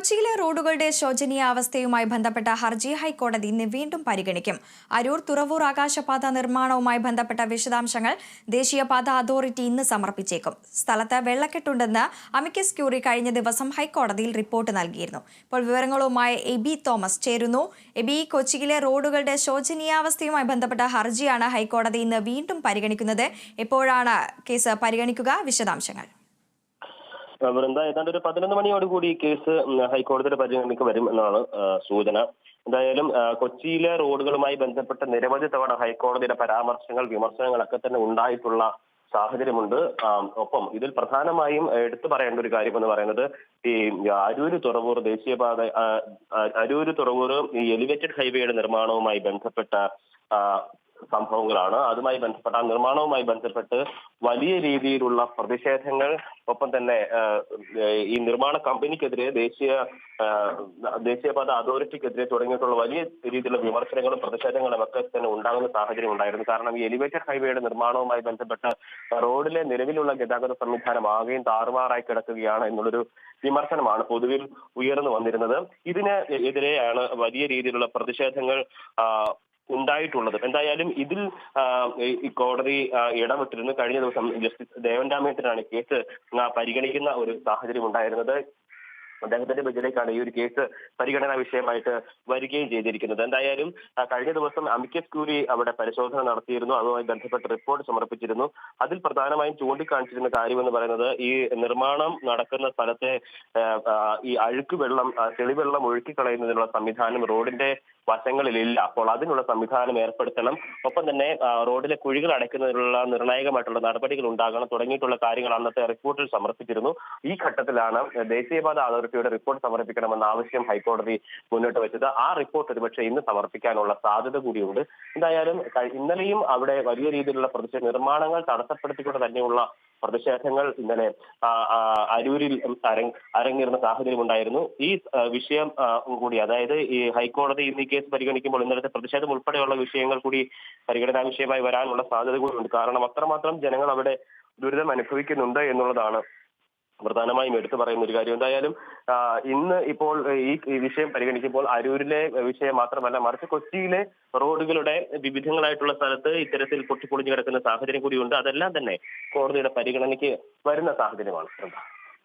കൊച്ചിയിലെ റോഡുകളുടെ ശോചനീയാവസ്ഥയുമായി ബന്ധപ്പെട്ട ഹർജി ഹൈക്കോടതി ഇന്ന് വീണ്ടും പരിഗണിക്കും. അരൂർ തുറവൂർ ആകാശപാത നിർമ്മാണവുമായി ബന്ധപ്പെട്ട വിശദാംശങ്ങൾ ദേശീയപാത അതോറിറ്റി ഇന്ന് സമർപ്പിച്ചേക്കും. സ്ഥലത്ത് വെള്ളക്കെട്ടുണ്ടെന്ന് അമിക്കസ് ക്യൂറി കഴിഞ്ഞ ദിവസം ഹൈക്കോടതിയിൽ റിപ്പോർട്ട് നൽകിയിരുന്നു. ഇപ്പോൾ വിവരങ്ങളുമായി എബി തോമസ് ചേരുന്നു. എബി കൊച്ചിയിലെ റോഡുകളുടെ ശോചനീയാവസ്ഥയുമായി ബന്ധപ്പെട്ട ഹർജിയാണ് ഹൈക്കോടതി ഇന്ന് വീണ്ടും പരിഗണിക്കുന്നത്. എപ്പോഴാണ് കേസ് പരിഗണിക്കുക? വിശദാംശങ്ങൾ. വൃന്ദ ഏതാണ്ട് ഒരു പതിനൊന്ന് മണിയോടുകൂടി കേസ് ഹൈക്കോടതിയുടെ പരിഗണനയ്ക്ക് വരും എന്നാണ് സൂചന. എന്തായാലും കൊച്ചിയിലെ റോഡുകളുമായി ബന്ധപ്പെട്ട് നിരവധി തവണ ഹൈക്കോടതിയുടെ പരാമർശങ്ങൾ വിമർശനങ്ങളൊക്കെ തന്നെ ഉണ്ടായിട്ടുള്ള സാഹചര്യമുണ്ട്. ഒപ്പം ഇതിൽ പ്രധാനമായും എടുത്തു പറയേണ്ട ഒരു കാര്യം എന്ന് പറയുന്നത് ഈ അരൂര് തുറവൂർ ദേശീയപാത അരൂര് തുറവൂർ ഈ എലിവേറ്റഡ് ഹൈവേയുടെ നിർമ്മാണവുമായി ബന്ധപ്പെട്ട സംഭവങ്ങളാണ്. അതുമായി ബന്ധപ്പെട്ട ആ നിർമ്മാണവുമായി ബന്ധപ്പെട്ട് വലിയ രീതിയിലുള്ള പ്രതിഷേധങ്ങൾ ഒപ്പം തന്നെ ഈ നിർമ്മാണ കമ്പനിക്കെതിരെ ദേശീയ ദേശീയപാത അതോറിറ്റിക്കെതിരെ തുടങ്ങിയിട്ടുള്ള വലിയ രീതിയിലുള്ള വിമർശനങ്ങളും പ്രതിഷേധങ്ങളും ഒക്കെ തന്നെ ഉണ്ടാകുന്ന സാഹചര്യം ഉണ്ടായിരുന്നു. കാരണം ഈ എലിവേറ്റഡ് ഹൈവേയുടെ നിർമ്മാണവുമായി ബന്ധപ്പെട്ട് റോഡിലെ നിലവിലുള്ള ഗതാഗത സംവിധാനം ആകെയും താറുമാറായി കിടക്കുകയാണ് എന്നുള്ളൊരു വിമർശനമാണ് പൊതുവിൽ ഉയർന്നു വന്നിരുന്നത്. ഇതിന് എതിരെയാണ് വലിയ രീതിയിലുള്ള പ്രതിഷേധങ്ങൾ ഉണ്ടായിട്ടുള്ളത്. എന്തായാലും ഇതിൽ കോടതി ഇടപെട്ടിരുന്നു. കഴിഞ്ഞ ദിവസം ജസ്റ്റിസ് ദേവൻ രാമേന്ദ്രനാണ് കേസ് പരിഗണിക്കുന്ന ഒരു സാഹചര്യം ഉണ്ടായിരുന്നത്. അദ്ദേഹത്തിന്റെ ബെഞ്ചിലേക്കാണ് ഈ ഒരു കേസ് പരിഗണനാ വിഷയമായിട്ട് വരികയും ചെയ്തിരിക്കുന്നത്. എന്തായാലും കഴിഞ്ഞ ദിവസം അമിക്കസ് ക്യൂരി അവിടെ പരിശോധന നടത്തിയിരുന്നു. അതുമായി ബന്ധപ്പെട്ട് റിപ്പോർട്ട് സമർപ്പിച്ചിരുന്നു. അതിൽ പ്രധാനമായും ചൂണ്ടിക്കാണിച്ചിരുന്ന കാര്യം എന്ന് പറയുന്നത് ഈ നിർമ്മാണം നടക്കുന്ന സ്ഥലത്തെ ഈ അഴുക്ക് വെള്ളം തെളിവെള്ളം ചെളിവെള്ളം ഒഴുക്കിക്കളയുന്നതിനുള്ള സംവിധാനം റോഡിന്റെ വശങ്ങളിലില്ല. അപ്പോൾ അതിനുള്ള സംവിധാനം ഏർപ്പെടുത്തണം. ഒപ്പം തന്നെ റോഡിലെ കുഴികൾ അടയ്ക്കുന്നതിനുള്ള നിർണായകമായിട്ടുള്ള നടപടികൾ ഉണ്ടാകണം തുടങ്ങിയിട്ടുള്ള കാര്യങ്ങൾ അന്നത്തെ റിപ്പോർട്ടിൽ സമർപ്പിച്ചിരുന്നു. ഈ ഘട്ടത്തിലാണ് ദേശീയപാത അതോറിറ്റിയുടെ റിപ്പോർട്ട് സമർപ്പിക്കണമെന്ന ആവശ്യം ഹൈക്കോടതി മുന്നോട്ട് വെച്ചത്. ആ റിപ്പോർട്ട് ഒരുപക്ഷെ ഇന്ന് സമർപ്പിക്കാനുള്ള സാധ്യത കൂടിയുണ്ട്. എന്തായാലും ഇന്നലെയും അവിടെ വലിയ രീതിയിലുള്ള പ്രതിഷേധ നിർമ്മാണങ്ങൾ തടസ്സപ്പെടുത്തിക്കൊണ്ട് തന്നെയുള്ള പ്രതിഷേധങ്ങൾ ഇന്നലെ അരൂരിൽ അരങ് അരങ്ങേറുന്ന സാഹചര്യം ഉണ്ടായിരുന്നു. ഈ വിഷയം കൂടി അതായത് ഈ ഹൈക്കോടതി ഇന്ന് ഈ കേസ് പരിഗണിക്കുമ്പോൾ ഇന്നലത്തെ പ്രതിഷേധം ഉൾപ്പെടെയുള്ള വിഷയങ്ങൾ കൂടി പരിഗണനാ വിഷയമായി വരാനുള്ള സാധ്യത കൂടിയുണ്ട്. കാരണം അത്രമാത്രം ജനങ്ങൾ അവിടെ ദുരിതം അനുഭവിക്കുന്നുണ്ട് എന്നുള്ളതാണ് പ്രധാനമായും എടുത്തു പറയുന്ന ഒരു കാര്യം എന്തായാലും ഇന്ന് ഇപ്പോൾ ഈ വിഷയം പരിഗണിക്കുമ്പോൾ അരൂരിലെ വിഷയം മാത്രമല്ല മറിച്ച് കൊച്ചിയിലെ റോഡുകളുടെ വിവിധങ്ങളായിട്ടുള്ള സ്ഥലത്ത് ഇത്തരത്തിൽ പൊട്ടിപ്പൊളിഞ്ഞു കിടക്കുന്ന സാഹചര്യം കൂടിയുണ്ട്. അതെല്ലാം തന്നെ കോടതിയുടെ പരിഗണനയ്ക്ക് വരുന്ന സാഹചര്യമാണ്.